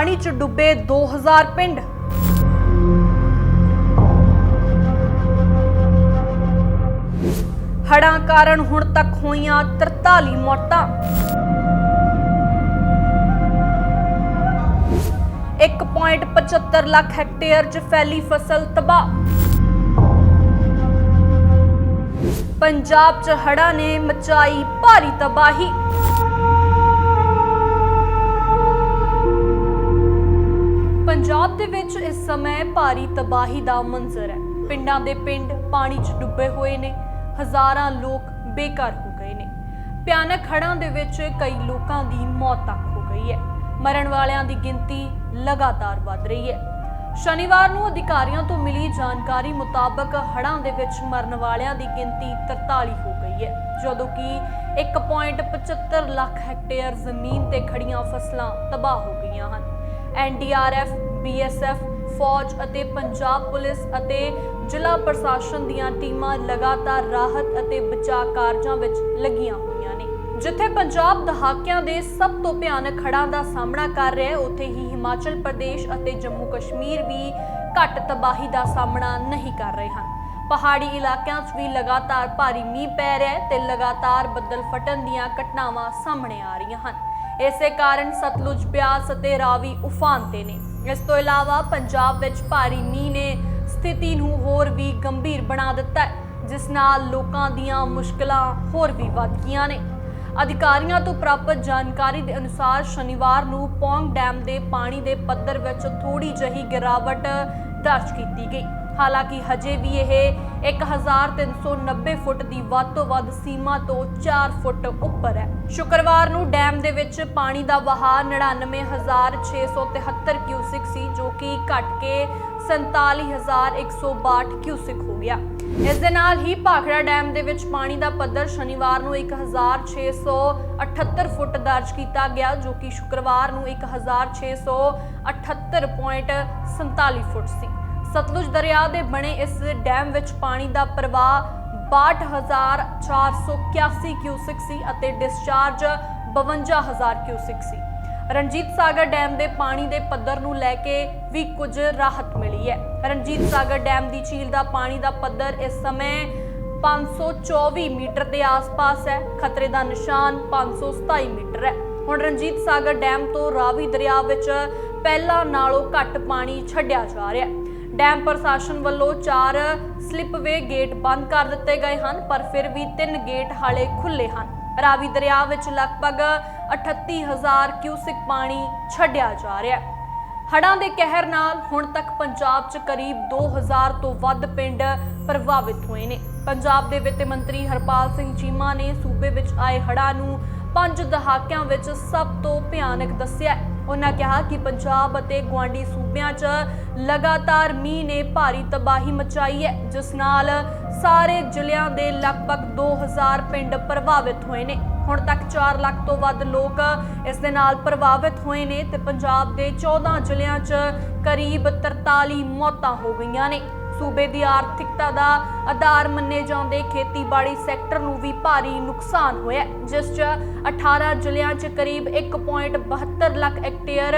ਪਾਣੀ 'ਚ ਡੁੱਬੇ 2000 ਪਿੰਡ। ਹੜ੍ਹਾਂ ਕਾਰਨ ਹੁਣ ਤੱਕ ਹੋਈਆਂ 43 ਮੌਤਾਂ। 1.75 ਲੱਖ ਹੈਕਟੇਅਰ 'ਚ ਫੈਲੀ ਫਸਲ ਤਬਾਹ। ਪੰਜਾਬ 'ਚ ਹੜ੍ਹਾਂ ਨੇ ਮਚਾਈ ਭਾਰੀ ਤਬਾਹੀ। ਪੰਜਾਬ ਦੇ ਵਿੱਚ ਇਸ ਸਮੇਂ ਭਾਰੀ ਤਬਾਹੀ ਦਾ ਮੰਜ਼ਰ ਹੈ। ਪਿੰਡਾਂ ਦੇ ਪਿੰਡ ਪਾਣੀ 'ਚ ਡੁੱਬੇ ਹੋਏ ਨੇ। ਹਜ਼ਾਰਾਂ ਲੋਕ ਬੇਘਰ ਹੋ ਗਏ ਨੇ। ਭਿਆਨਕ ਹੜ੍ਹਾਂ ਦੇ ਵਿੱਚ ਕਈ ਲੋਕਾਂ ਦੀ ਮੌਤ ਤੱਕ ਹੋ ਗਈ ਹੈ। ਮਰਨ ਵਾਲਿਆਂ ਦੀ ਗਿਣਤੀ ਲਗਾਤਾਰ ਵੱਧ ਰਹੀ ਹੈ। ਸ਼ਨੀਵਾਰ ਨੂੰ ਅਧਿਕਾਰੀਆਂ ਤੋਂ ਮਿਲੀ ਜਾਣਕਾਰੀ ਮੁਤਾਬਕ ਹੜ੍ਹਾਂ ਦੇ ਵਿੱਚ ਮਰਨ ਵਾਲਿਆਂ ਦੀ ਗਿਣਤੀ 43 ਹੋ ਗਈ ਹੈ, ਜਦੋਂ ਕਿ 1.75 ਲੱਖ ਹੈਕਟੇਅਰ ਜ਼ਮੀਨ ਤੇ ਖੜੀਆਂ ਫਸਲਾਂ ਤਬਾਹ ਹੋ ਗਈਆਂ ਹਨ। ਐਨਡੀਆਰਐਫ ਬੀਐਸਐਫ ਫੌਜ ਅਤੇ ਪੰਜਾਬ ਪੁਲਿਸ ਅਤੇ ਜ਼ਿਲ੍ਹਾ ਪ੍ਰਸ਼ਾਸਨ ਦੀਆਂ ਟੀਮਾਂ ਲਗਾਤਾਰ ਰਾਹਤ ਅਤੇ ਬਚਾਅ ਕਾਰਜਾਂ ਵਿੱਚ ਲੱਗੀਆਂ ਹੋਈਆਂ ਨੇ। ਜਿੱਥੇ ਪੰਜਾਬ ਦਹਾਕਿਆਂ ਦੇ ਸਭ ਤੋਂ ਭਿਆਨਕ ਹੜ੍ਹਾਂ ਦਾ ਸਾਹਮਣਾ ਕਰ ਰਿਹਾ ਹੈ, ਉੱਥੇ ਹੀ ਹਿਮਾਚਲ ਪ੍ਰਦੇਸ਼ ਅਤੇ ਜੰਮੂ ਕਸ਼ਮੀਰ ਵੀ ਘੱਟ ਤਬਾਹੀ ਦਾ ਸਾਹਮਣਾ ਨਹੀਂ ਕਰ ਰਹੇ ਹਨ। ਪਹਾੜੀ ਇਲਾਕਿਆਂ 'ਚ ਵੀ ਲਗਾਤਾਰ ਭਾਰੀ ਮੀਂਹ ਪੈ ਰਿਹਾ ਹੈ ਤੇ ਲਗਾਤਾਰ ਬੱਦਲ ਫਟਣ ਦੀਆਂ ਘਟਨਾਵਾਂ ਸਾਹਮਣੇ ਆ ਰਹੀਆਂ ਹਨ। ਇਸੇ ਕਾਰਨ ਸਤਲੁਜ ਬਿਆਸ ਅਤੇ ਰਾਵੀ ਉਫਾਨ ਤੇ ਨੇ। ਇਸ ਤੋਂ ਇਲਾਵਾ ਪੰਜਾਬ ਵਿੱਚ ਭਾਰੀ ਮੀਂਹ ਨੇ ਸਥਿਤੀ ਨੂੰ ਹੋਰ ਵੀ ਗੰਭੀਰ ਬਣਾ ਦਿੱਤਾ ਹੈ, ਜਿਸ ਨਾਲ ਲੋਕਾਂ ਦੀਆਂ ਮੁਸ਼ਕਲਾਂ ਹੋਰ ਵੀ ਵੱਧ ਗਈਆਂ ਨੇ। ਅਧਿਕਾਰੀਆਂ ਤੋਂ ਪ੍ਰਾਪਤ ਜਾਣਕਾਰੀ ਦੇ ਅਨੁਸਾਰ ਸ਼ਨੀਵਾਰ ਨੂੰ ਪੌਂਗ ਡੈਮ ਦੇ ਪਾਣੀ ਦੇ ਪੱਧਰ ਵਿੱਚ ਥੋੜੀ ਜਿਹੀ ਗਿਰਾਵਟ ਦਰਜ ਕੀਤੀ ਗਈ। ਹਾਲਾਂਕਿ ਹਜੇ ਵੀ ਇਹ 1390 ਫੁੱਟ ਦੀ ਵੱਧ ਤੋਂ ਵੱਧ ਸੀਮਾ ਤੋਂ 4 ਫੁੱਟ ਉੱਪਰ ਹੈ। ਸ਼ੁੱਕਰਵਾਰ ਨੂੰ ਡੈਮ ਦੇ ਵਿੱਚ ਪਾਣੀ ਦਾ ਵਹਾਅ 99673 ਕਿਊਸਿਕ ਸੀ, ਜੋ ਕਿ ਘਟ ਕੇ 47162 ਕਿਊਸਿਕ ਹੋ ਗਿਆ। ਇਸ ਦੇ ਨਾਲ ਹੀ ਭਾਖੜਾ ਡੈਮ ਦੇ ਵਿੱਚ ਪਾਣੀ ਦਾ ਪੱਧਰ ਸ਼ਨੀਵਾਰ ਨੂੰ 1678 ਫੁੱਟ ਦਰਜ ਕੀਤਾ ਗਿਆ, ਜੋ ਕਿ ਸ਼ੁੱਕਰਵਾਰ ਨੂੰ 1678.47 ਫੁੱਟ ਸੀ। ਸਤਲੁਜ ਦਰਿਆ ਦੇ ਬਣੇ ਇਸ ਡੈਮ ਵਿੱਚ ਪਾਣੀ ਦਾ ਪ੍ਰਵਾਹ 62481 ਕਿਊਸਿਕ ਸੀ ਅਤੇ ਡਿਸਚਾਰਜ 52000 ਕਿਊਸਿਕ ਸੀ। ਰਣਜੀਤ ਸਾਗਰ ਡੈਮ ਦੇ ਪਾਣੀ ਦੇ ਪੱਧਰ ਨੂੰ ਲੈ ਕੇ ਵੀ ਕੁਝ ਰਾਹਤ ਮਿਲੀ ਹੈ। ਰਣਜੀਤ ਸਾਗਰ ਡੈਮ ਦੀ ਝੀਲ ਦਾ ਪਾਣੀ ਦਾ ਪੱਧਰ ਇਸ ਸਮੇਂ 524 ਮੀਟਰ ਦੇ ਆਸ-ਪਾਸ ਹੈ। ਖਤਰੇ ਦਾ ਨਿਸ਼ਾਨ 527 ਮੀਟਰ ਹੈ। ਹੁਣ ਰਣਜੀਤ ਸਾਗਰ ਡੈਮ ਤੋਂ ਰਾਵੀ ਦਰਿਆ ਵਿੱਚ ਪਹਿਲਾਂ ਨਾਲੋਂ ਘੱਟ ਪਾਣੀ ਛੱਡਿਆ ਜਾ ਰਿਹਾ ਹੈ। ਡੈਮ ਪ੍ਰਸ਼ਾਸਨ ਵੱਲੋਂ ਚਾਰ ਸਲਿੱਪਵੇ ਗੇਟ ਬੰਦ ਕਰ ਦਿੱਤੇ ਗਏ ਹਨ, ਪਰ ਫਿਰ ਵੀ ਤਿੰਨ ਗੇਟ ਹਾਲੇ ਖੁੱਲੇ ਹਨ। ਰਾਵੀ ਦਰਿਆ ਵਿੱਚ ਲਗਭਗ 38000 ਕਿਊਸਿਕ ਪਾਣੀ ਛੱਡਿਆ ਜਾ ਰਿਹਾ ਹੈ। ਹੜ੍ਹਾਂ ਦੇ ਕਹਿਰ ਨਾਲ ਹੁਣ ਤੱਕ ਪੰਜਾਬ 'ਚ ਕਰੀਬ 2000 ਤੋਂ ਵੱਧ ਪਿੰਡ ਪ੍ਰਭਾਵਿਤ ਹੋਏ ਨੇ। ਪੰਜਾਬ ਦੇ ਵਿੱਤ ਮੰਤਰੀ ਹਰਪਾਲ ਸਿੰਘ ਚੀਮਾ ਨੇ ਸੂਬੇ ਵਿੱਚ ਆਏ ਹੜ੍ਹਾਂ ਨੂੰ ਪੰਜ ਦਹਾਕਿਆਂ ਵਿੱਚ ਸਭ ਤੋਂ ਭਿਆਨਕ ਦੱਸਿਆ ਉਹਨਾਂ ਕਿਹਾ ਕਿ ਪੰਜਾਬ ਅਤੇ ਗੁਆਂਢੀ ਸੂਬਿਆਂ 'ਚ ਲਗਾਤਾਰ ਮੀਂਹ ਨੇ ਭਾਰੀ ਤਬਾਹੀ ਮਚਾਈ ਹੈ, ਜਿਸ ਨਾਲ ਸਾਰੇ ਜ਼ਿਲ੍ਹਿਆਂ ਦੇ ਲਗਭਗ 2000 ਪਿੰਡ ਪ੍ਰਭਾਵਿਤ ਹੋਏ ਨੇ। ਹੁਣ ਤੱਕ 4 ਲੱਖ ਤੋਂ ਵੱਧ ਲੋਕ ਇਸ ਦੇ ਨਾਲ ਪ੍ਰਭਾਵਿਤ ਹੋਏ ਨੇ ਤੇ ਪੰਜਾਬ ਦੇ 14 ਜ਼ਿਲ੍ਹਿਆਂ 'ਚ ਕਰੀਬ 43 ਮੌਤਾਂ ਹੋ ਗਈਆਂ ਨੇ। ਸੂਬੇ ਦੀ ਆਰਥਿਕਤਾ ਦਾ ਆਧਾਰ ਮੰਨੇ ਜਾਂਦੇ ਖੇਤੀਬਾੜੀ ਸੈਕਟਰ ਨੂੰ ਵੀ ਭਾਰੀ ਨੁਕਸਾਨ ਹੋਇਆ ਜਿਸ 'ਚ 18 ਜ਼ਿਲ੍ਹਿਆਂ 'ਚ ਕਰੀਬ 1.72 ਲੱਖ ਹੈਕਟੇਅਰ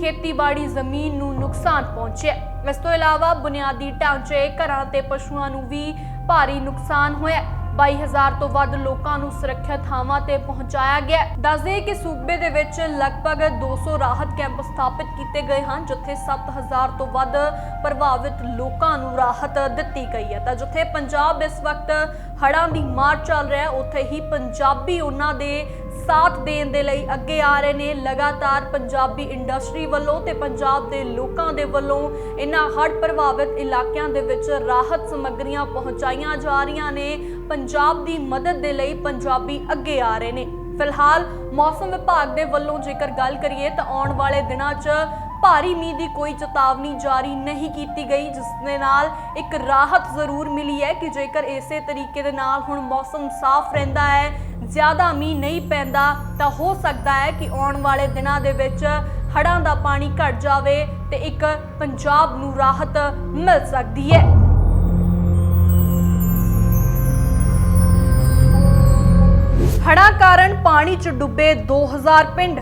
ਖੇਤੀਬਾੜੀ ਜ਼ਮੀਨ ਨੂੰ ਨੁਕਸਾਨ ਪਹੁੰਚਿਆ ਇਸ ਤੋਂ ਇਲਾਵਾ ਬੁਨਿਆਦੀ ਢਾਂਚੇ, ਘਰਾਂ ਤੇ ਪਸ਼ੂਆਂ ਨੂੰ ਵੀ ਭਾਰੀ ਨੁਕਸਾਨ ਹੋਇਆ 22000 ਤੋਂ ਵੱਧ ਲੋਕਾਂ ਨੂੰ ਸੁਰੱਖਿਅਤ ਥਾਵਾਂ ਤੇ ਪਹੁੰਚਾਇਆ ਗਿਆ ਦੱਸਦੇ ਕਿ ਸੂਬੇ ਦੇ ਵਿੱਚ ਲਗਭਗ 200 ਰਾਹਤ ਕੈਂਪ ਸਥਾਪਿਤ ਕੀਤੇ ਗਏ ਹਨ, ਜਿੱਥੇ 7000 ਤੋਂ ਵੱਧ ਪ੍ਰਭਾਵਿਤ ਲੋਕਾਂ ਨੂੰ ਰਾਹਤ ਦਿੱਤੀ ਗਈ ਹੈ। ਤਾਂ ਜਿੱਥੇ ਪੰਜਾਬ ਇਸ ਵਕਤ ਹੜ੍ਹਾਂ ਦੀ ਮਾਰ ਚੱਲ ਰਿਹਾ ਹੈ, ਉੱਥੇ ਹੀ ਪੰਜਾਬੀ ਉਹਨਾਂ ਦੇ ਸਾਥ ਦੇਣ ਦੇ ਲਈ ਅੱਗੇ ਆ ਰਹੇ ਨੇ। ਲਗਾਤਾਰ ਪੰਜਾਬੀ ਇੰਡਸਟਰੀ ਵੱਲੋਂ ਤੇ ਪੰਜਾਬ ਦੇ ਲੋਕਾਂ ਦੇ ਵੱਲੋਂ ਇਹਨਾਂ ਹੜ੍ਹ ਪ੍ਰਭਾਵਿਤ ਇਲਾਕਿਆਂ ਦੇ ਵਿੱਚ ਰਾਹਤ ਸਮੱਗਰੀਆਂ ਪਹੁੰਚਾਈਆਂ ਜਾ ਰਹੀਆਂ ਨੇ। ਪੰਜਾਬ ਦੀ ਮਦਦ ਦੇ ਲਈ ਪੰਜਾਬੀ ਅੱਗੇ ਆ ਰਹੇ ਨੇ। ਫਿਲਹਾਲ ਮੌਸਮ ਵਿਭਾਗ ਦੇ ਵੱਲੋਂ ਜੇਕਰ ਗੱਲ ਕਰੀਏ ਤਾਂ ਆਉਣ ਵਾਲੇ ਦਿਨਾਂ 'ਚ ਭਾਰੀ ਮੀਂਹ ਦੀ ਕੋਈ ਚੇਤਾਵਨੀ ਜਾਰੀ ਨਹੀਂ ਕੀਤੀ ਗਈ, ਜਿਸ ਦੇ ਨਾਲ ਇੱਕ ਰਾਹਤ ਜ਼ਰੂਰ ਮਿਲੀ ਹੈ ਕਿ ਜੇਕਰ ਇਸੇ ਤਰੀਕੇ ਦੇ ਨਾਲ ਹੁਣ ਮੌਸਮ ਸਾਫ਼ ਰਹਿੰਦਾ ਹੈ, ਜ਼ਿਆਦਾ ਮੀਂਹ ਨਹੀਂ ਪੈਂਦਾ, ਤਾਂ ਹੋ ਸਕਦਾ ਹੈ ਕਿ ਆਉਣ ਵਾਲੇ ਦਿਨਾਂ ਦੇ ਵਿੱਚ ਹੜ੍ਹਾਂ ਦਾ ਪਾਣੀ ਘਟ ਜਾਵੇ ਤੇ ਇੱਕ ਪੰਜਾਬ ਨੂੰ ਰਾਹਤ ਮਿਲ ਸਕਦੀ ਹੈ। ਹੜ੍ਹਾਂ ਕਾਰਨ ਪਾਣੀ 'ਚ ਡੁੱਬੇ 2000 ਪਿੰਡ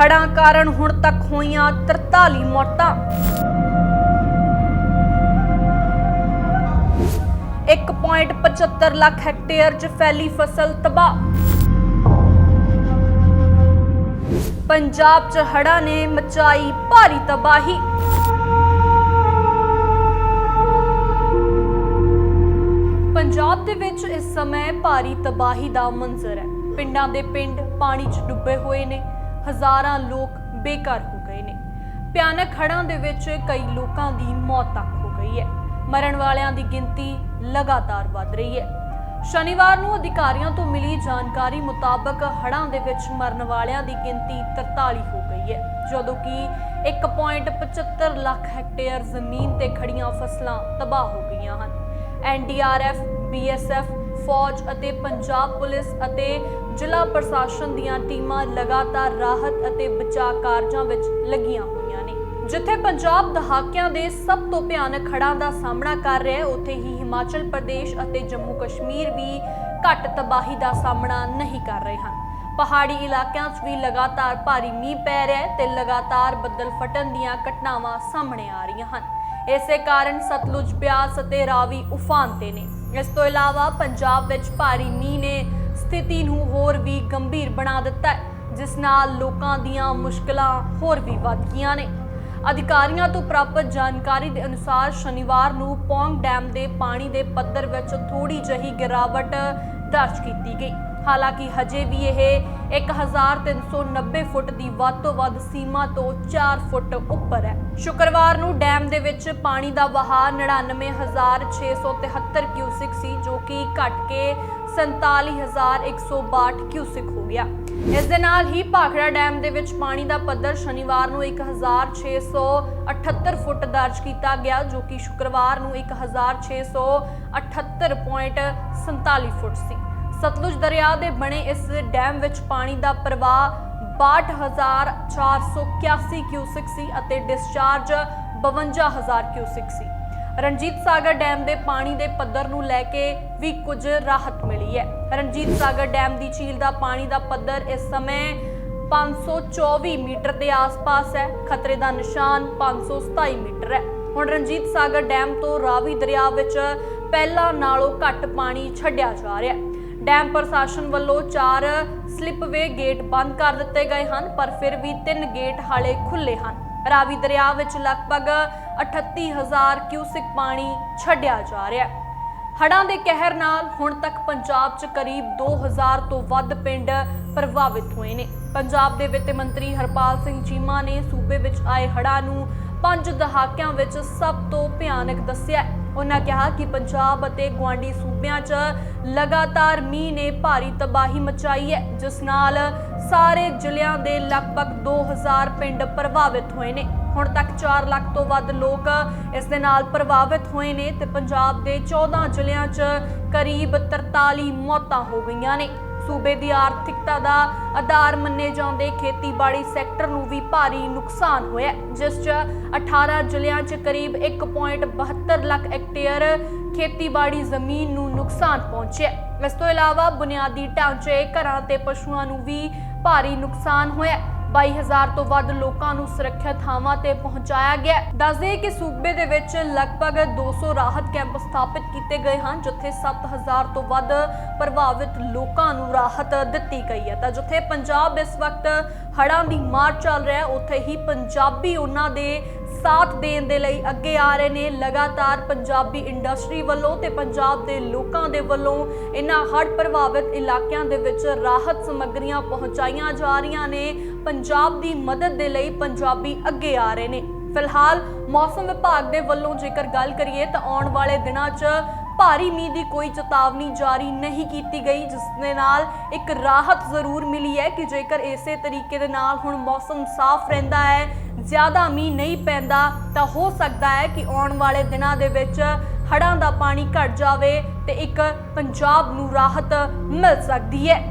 ਹੜਾਂ ਕਾਰਨ ਹੁਣ ਤੱਕ ਹੋਈਆਂ 43 ਮੌਤਾਂ। 1.75 ਲੱਖ ਹੈਕਟੇਅਰ 'ਚ ਫੈਲੀ ਫਸਲ ਤਬਾਹ। ਪੰਜਾਬ 'ਚ ਹੜ੍ਹਾਂ ਨੇ ਮਚਾਈ ਭਾਰੀ ਤਬਾਹੀ। ਪੰਜਾਬ ਦੇ ਵਿੱਚ ਇਸ ਸਮੇਂ ਭਾਰੀ ਤਬਾਹੀ ਦਾ ਮੰਜ਼ਰ ਹੈ। ਪਿੰਡਾਂ ਦੇ ਪਿੰਡ ਪਾਣੀ 'ਚ ਡੁੱਬੇ ਹੋਏ ਨੇ। ਹਜ਼ਾਰਾਂ ਲੋਕ ਬੇਘਰ ਹੋ ਗਏ ਨੇ। ਭਿਆਨਕ ਹੜ੍ਹਾਂ ਦੇ ਵਿੱਚ ਕਈ ਲੋਕਾਂ ਦੀ ਮੌਤ ਤੱਕ ਹੋ ਗਈ ਹੈ। ਮਰਨ ਵਾਲਿਆਂ ਦੀ ਗਿਣਤੀ ਲਗਾਤਾਰ ਵੱਧ ਰਹੀ ਹੈ। ਸ਼ਨੀਵਾਰ ਨੂੰ ਅਧਿਕਾਰੀਆਂ ਤੋਂ ਮਿਲੀ ਜਾਣਕਾਰੀ ਮੁਤਾਬਕ ਹੜ੍ਹਾਂ ਦੇ ਵਿੱਚ ਮਰਨ ਵਾਲਿਆਂ ਦੀ ਗਿਣਤੀ 43 ਹੋ ਗਈ ਹੈ, ਜਦੋਂ ਕਿ 1.75 ਲੱਖ ਹੈਕਟੇਅਰ ਜ਼ਮੀਨ ਤੇ ਖੜੀਆਂ ਫਸਲਾਂ ਤਬਾਹ ਹੋ ਗਈਆਂ ਹਨ। ਐਨਡੀਆਰਐਫ ਬੀਐਸਐਫ ਫੌਜ ਅਤੇ ਪੰਜਾਬ ਪੁਲਿਸ ਅਤੇ ਜ਼ਿਲ੍ਹਾ ਪ੍ਰਸ਼ਾਸਨ ਦੀਆਂ ਟੀਮਾਂ ਲਗਾਤਾਰ ਰਾਹਤ ਅਤੇ ਬਚਾਅ ਕਾਰਜਾਂ ਵਿੱਚ ਲੱਗੀਆਂ ਹੋਈਆਂ ਨੇ। ਜਿੱਥੇ ਪੰਜਾਬ ਦਹਾਕਿਆਂ ਦੇ ਸਭ ਤੋਂ ਭਿਆਨਕ ਹੜ੍ਹਾਂ ਦਾ ਸਾਹਮਣਾ ਕਰ ਰਿਹਾ ਹੈ, ਉੱਥੇ ਹੀ ਹਿਮਾਚਲ ਪ੍ਰਦੇਸ਼ ਅਤੇ ਜੰਮੂ ਕਸ਼ਮੀਰ ਵੀ ਘੱਟ ਤਬਾਹੀ ਦਾ ਸਾਹਮਣਾ ਨਹੀਂ ਕਰ ਰਹੇ ਹਨ। ਪਹਾੜੀ ਇਲਾਕਿਆਂ 'ਚ ਵੀ ਲਗਾਤਾਰ ਭਾਰੀ ਮੀਂਹ ਪੈ ਰਿਹਾ ਹੈ ਤੇ ਲਗਾਤਾਰ ਬੱਦਲ ਫਟਣ ਦੀਆਂ ਘਟਨਾਵਾਂ ਸਾਹਮਣੇ ਆ ਰਹੀਆਂ ਹਨ। ਇਸੇ ਕਾਰਨ ਸਤਲੁਜ ਬਿਆਸ ਅਤੇ ਰਾਵੀ ਉਫਾਨ ਤੇ ਨੇ। ਇਸ ਤੋਂ ਇਲਾਵਾ ਪੰਜਾਬ ਵਿੱਚ ਭਾਰੀ ਮੀਂਹ ਨੇ ਸਥਿਤੀ ਨੂੰ ਹੋਰ ਵੀ ਗੰਭੀਰ ਬਣਾ ਦਿੱਤਾ ਹੈ, ਜਿਸ ਨਾਲ ਲੋਕਾਂ ਦੀਆਂ ਮੁਸ਼ਕਲਾਂ ਹੋਰ ਵੀ ਵੱਧ ਗਈਆਂ ਨੇ। ਅਧਿਕਾਰੀਆਂ ਤੋਂ ਪ੍ਰਾਪਤ ਜਾਣਕਾਰੀ ਦੇ ਅਨੁਸਾਰ ਸ਼ਨੀਵਾਰ ਨੂੰ ਪੌਂਗ ਡੈਮ ਦੇ ਪਾਣੀ ਦੇ ਪੱਧਰ ਵਿੱਚ ਥੋੜੀ ਜਿਹੀ ਗਿਰਾਵਟ ਦਰਜ ਕੀਤੀ ਗਈ। ਹਾਲਾਂਕਿ ਹਜੇ ਵੀ ਇਹ 1390 ਫੁੱਟ ਦੀ ਵੱਧ ਤੋਂ ਵੱਧ ਸੀਮਾ ਤੋਂ 4 ਫੁੱਟ ਉੱਪਰ ਹੈ। ਸ਼ੁੱਕਰਵਾਰ ਨੂੰ ਡੈਮ ਦੇ ਵਿੱਚ ਪਾਣੀ ਦਾ ਵਹਾਅ 99673 ਕਿਊਸਿਕ ਸੀ, ਜੋ ਕਿ ਘਟ ਕੇ 47162 ਕਿਊਸਿਕ ਹੋ ਗਿਆ। ਇਸ ਦੇ ਨਾਲ ਹੀ ਭਾਖੜਾ ਡੈਮ ਦੇ ਵਿੱਚ ਪਾਣੀ ਦਾ ਪੱਧਰ ਸ਼ਨੀਵਾਰ ਨੂੰ 1678 ਫੁੱਟ ਦਰਜ ਕੀਤਾ ਗਿਆ, ਜੋ ਕਿ ਸ਼ੁੱਕਰਵਾਰ ਨੂੰ 1678.47 ਫੁੱਟ ਸੀ। ਸਤਲੁਜ ਦਰਿਆ ਦੇ ਬਣੇ ਇਸ ਡੈਮ ਵਿੱਚ ਪਾਣੀ ਦਾ ਪ੍ਰਵਾਹ 62481 ਕਿਊਸਿਕ ਸੀ ਅਤੇ ਡਿਸਚਾਰਜ 52000 ਕਿਊਸਿਕ ਸੀ। ਰਣਜੀਤ ਸਾਗਰ ਡੈਮ ਦੇ ਪਾਣੀ ਦੇ ਪੱਧਰ ਨੂੰ ਲੈ ਕੇ ਵੀ ਕੁਝ ਰਾਹਤ ਮਿਲੀ ਹੈ। ਰਣਜੀਤ ਸਾਗਰ ਡੈਮ ਦੀ ਝੀਲ ਦਾ ਪਾਣੀ ਦਾ ਪੱਧਰ ਇਸ ਸਮੇਂ 524 ਮੀਟਰ ਦੇ ਆਸ-ਪਾਸ ਹੈ। ਖਤਰੇ ਦਾ ਨਿਸ਼ਾਨ 527 ਮੀਟਰ ਹੈ। ਹੁਣ ਰਣਜੀਤ ਸਾਗਰ ਡੈਮ ਤੋਂ ਰਾਵੀ ਦਰਿਆ ਵਿੱਚ ਪਹਿਲਾਂ ਨਾਲੋਂ ਘੱਟ ਪਾਣੀ ਛੱਡਿਆ ਜਾ ਰਿਹਾ ਹੈ। ਡੈਮ ਪ੍ਰਸ਼ਾਸਨ ਵੱਲੋਂ ਚਾਰ ਸਲਿੱਪਵੇ ਗੇਟ ਬੰਦ ਕਰ ਦਿੱਤੇ ਗਏ ਹਨ, ਪਰ ਫਿਰ ਵੀ ਤਿੰਨ ਗੇਟ ਹਾਲੇ ਖੁੱਲੇ ਹਨ। ਰਾਵੀ ਦਰਿਆ ਵਿੱਚ ਲਗਭਗ 38000 ਕਿਊਸਿਕ ਪਾਣੀ ਛੱਡਿਆ ਜਾ ਰਿਹਾ ਹੈ। ਹੜ੍ਹਾਂ ਦੇ ਕਹਿਰ ਨਾਲ ਹੁਣ ਤੱਕ ਪੰਜਾਬ 'ਚ ਕਰੀਬ 2000 ਤੋਂ ਵੱਧ ਪਿੰਡ ਪ੍ਰਭਾਵਿਤ ਹੋਏ ਨੇ। ਪੰਜਾਬ ਦੇ ਵਿੱਤ ਮੰਤਰੀ ਹਰਪਾਲ ਸਿੰਘ ਚੀਮਾ ਨੇ ਸੂਬੇ ਵਿੱਚ ਆਏ ਹੜ੍ਹਾਂ ਨੂੰ ਪੰਜ ਦਹਾਕਿਆਂ ਵਿੱਚ ਸਭ ਤੋਂ ਭਿਆਨਕ ਦੱਸਿਆ ਉਹਨਾਂ ਕਿਹਾ ਕਿ ਪੰਜਾਬ ਅਤੇ ਗੁਆਂਢੀ ਸੂਬਿਆਂ 'ਚ ਲਗਾਤਾਰ ਮੀਂਹ ਨੇ ਭਾਰੀ ਤਬਾਹੀ ਮਚਾਈ ਹੈ, ਜਿਸ ਨਾਲ ਸਾਰੇ ਜ਼ਿਲ੍ਹਿਆਂ ਦੇ ਲਗਭਗ 2000 ਪਿੰਡ ਪ੍ਰਭਾਵਿਤ ਹੋਏ ਨੇ। ਹੁਣ ਤੱਕ 4 ਲੱਖ ਤੋਂ ਵੱਧ ਲੋਕ ਇਸ ਦੇ ਨਾਲ ਪ੍ਰਭਾਵਿਤ ਹੋਏ ਨੇ ਤੇ ਪੰਜਾਬ ਦੇ 14 ਜ਼ਿਲ੍ਹਿਆਂ 'ਚ ਕਰੀਬ 43 ਮੌਤਾਂ ਹੋ ਗਈਆਂ ਨੇ। ਸੂਬੇ ਦੀ ਆਰਥਿਕਤਾ ਦਾ ਆਧਾਰ ਮੰਨੇ ਜਾਂਦੇ ਖੇਤੀਬਾੜੀ ਸੈਕਟਰ ਨੂੰ ਵੀ ਭਾਰੀ ਨੁਕਸਾਨ ਹੋਇਆ ਜਿਸ 'ਚ 18 ਜ਼ਿਲ੍ਹਿਆਂ 'ਚ ਕਰੀਬ 1.72 ਲੱਖ ਹੈਕਟੇਅਰ ਖੇਤੀਬਾੜੀ ਜ਼ਮੀਨ ਨੂੰ ਨੁਕਸਾਨ ਪਹੁੰਚਿਆ ਇਸ ਤੋਂ ਇਲਾਵਾ ਬੁਨਿਆਦੀ ਢਾਂਚੇ, ਘਰਾਂ ਤੇ ਪਸ਼ੂਆਂ ਨੂੰ ਵੀ ਭਾਰੀ ਨੁਕਸਾਨ ਹੋਇਆ 22000 ਤੋਂ ਵੱਧ ਲੋਕਾਂ ਨੂੰ ਸੁਰੱਖਿਅਤ ਥਾਵਾਂ ਤੇ ਪਹੁੰਚਾਇਆ ਗਿਆ ਦੱਸਦੇ ਕਿ ਸੂਬੇ ਦੇ ਵਿੱਚ ਲਗਭਗ 200 ਰਾਹਤ ਕੈਂਪ ਸਥਾਪਿਤ ਕੀਤੇ ਗਏ ਹਨ, ਜਿੱਥੇ 7000 ਤੋਂ ਵੱਧ ਪ੍ਰਭਾਵਿਤ ਲੋਕਾਂ ਨੂੰ ਰਾਹਤ ਦਿੱਤੀ ਗਈ ਹੈ। ਤਾਂ ਜਿੱਥੇ ਪੰਜਾਬ ਇਸ ਵਕਤ ਹੜ੍ਹਾਂ ਦੀ ਮਾਰ ਚੱਲ ਰਿਹਾ ਹੈ, ਉੱਥੇ ਹੀ ਪੰਜਾਬੀ ਉਹਨਾਂ ਦੇ ਸਾਥ ਦੇਣ ਦੇ ਲਈ ਅੱਗੇ ਆ ਰਹੇ ਨੇ। ਲਗਾਤਾਰ ਪੰਜਾਬੀ ਇੰਡਸਟਰੀ ਵੱਲੋਂ ਤੇ ਪੰਜਾਬ ਦੇ ਲੋਕਾਂ ਦੇ ਵੱਲੋਂ ਇਹਨਾਂ ਹੜ੍ਹ ਪ੍ਰਭਾਵਿਤ ਇਲਾਕਿਆਂ ਦੇ ਵਿੱਚ ਰਾਹਤ ਸਮੱਗਰੀਆਂ ਪਹੁੰਚਾਈਆਂ ਜਾ ਰਹੀਆਂ ਨੇ। ਪੰਜਾਬ ਦੀ ਮਦਦ ਦੇ ਲਈ ਪੰਜਾਬੀ ਅੱਗੇ ਆ ਰਹੇ ਨੇ। ਫਿਲਹਾਲ ਮੌਸਮ ਵਿਭਾਗ ਦੇ ਵੱਲੋਂ ਜੇਕਰ ਗੱਲ ਕਰੀਏ ਤਾਂ ਆਉਣ ਵਾਲੇ ਦਿਨਾਂ 'ਚ ਭਾਰੀ ਮੀਂਹ ਦੀ ਕੋਈ ਚੇਤਾਵਨੀ ਜਾਰੀ ਨਹੀਂ ਕੀਤੀ ਗਈ, ਜਿਸ ਦੇ ਨਾਲ ਇੱਕ ਰਾਹਤ ਜ਼ਰੂਰ ਮਿਲੀ ਹੈ ਕਿ ਜੇਕਰ ਇਸੇ ਤਰੀਕੇ ਦੇ ਨਾਲ ਹੁਣ ਮੌਸਮ ਸਾਫ਼ ਰਹਿੰਦਾ ਹੈ, ਜ਼ਿਆਦਾ ਮੀਂਹ ਨਹੀਂ ਪੈਂਦਾ, ਤਾਂ ਹੋ ਸਕਦਾ ਹੈ ਕਿ ਆਉਣ ਵਾਲੇ ਦਿਨਾਂ ਦੇ ਵਿੱਚ ਹੜ੍ਹਾਂ ਦਾ ਪਾਣੀ ਘਟ ਜਾਵੇ ਤੇ ਇੱਕ ਪੰਜਾਬ ਨੂੰ ਰਾਹਤ ਮਿਲ ਸਕਦੀ ਹੈ।